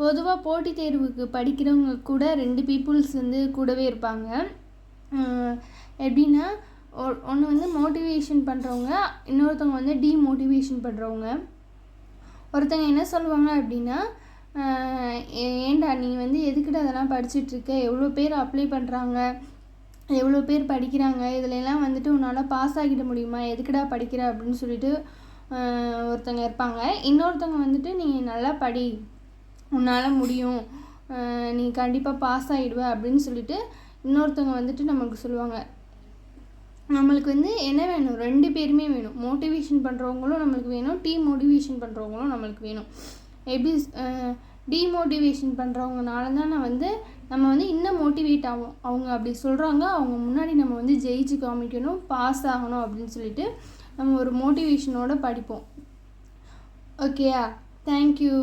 பொதுவாக போட்டித் தேர்வுக்கு படிக்கிறவங்க கூட ரெண்டு பீப்புள்ஸ் வந்து கூடவே இருப்பாங்க. எப்படின்னா ஒன்று வந்து மோட்டிவேஷன் பண்ணுறவங்க இன்னொருத்தவங்க வந்து டீமோட்டிவேஷன் பண்ணுறவங்க ஒருத்தங்க என்ன சொல்லுவாங்க அப்படின்னா ஏண்டா ஏன்டா நீ வந்து எதுக்குடா அதெல்லாம் படிச்சுட்ருக்க? எவ்வளோ பேர் அப்ளை பண்ணுறாங்க எவ்வளோ பேர் படிக்கிறாங்க? இதுலலாம் வந்துட்டு உன்னால் பாஸ் ஆகிட முடியுமா? எதுக்குடா படிக்கிற? அப்படின்னு சொல்லிட்டு ஒருத்தங்க இருப்பாங்க. இன்னொருத்தவங்க வந்துட்டு நீ நல்லா படி. உன்னால் முடியும். நீ கண்டிப்பாக பாஸ் ஆகிடுவ அப்படின்னு சொல்லிட்டு இன்னொருத்தவங்க வந்துட்டு நமக்கு சொல்லுவாங்க. நம்மளுக்கு வந்து என்ன வேணும்? ரெண்டு பேருமே வேணும். மோட்டிவேஷன் பண்ணுறவங்களும் நம்மளுக்கு வேணும். டீ மோட்டிவேஷன் பண்ணுறவங்களும் நம்மளுக்கு வேணும். எப்படி டீமோட்டிவேஷன் பண்ணுறவங்கனால தான் நான் வந்து நம்ம வந்து இன்னும் மோட்டிவேட் ஆகும் அவங்க அப்படி சொல்கிறாங்க அவங்க முன்னாடி நம்ம வந்து ஜெயிச்சு காமிக்கணும் பாஸ் ஆகணும் அப்படின்னு சொல்லிட்டு நம்ம ஒரு மோட்டிவேஷனோட படிப்போம். ஓகேயா தேங்க்யூ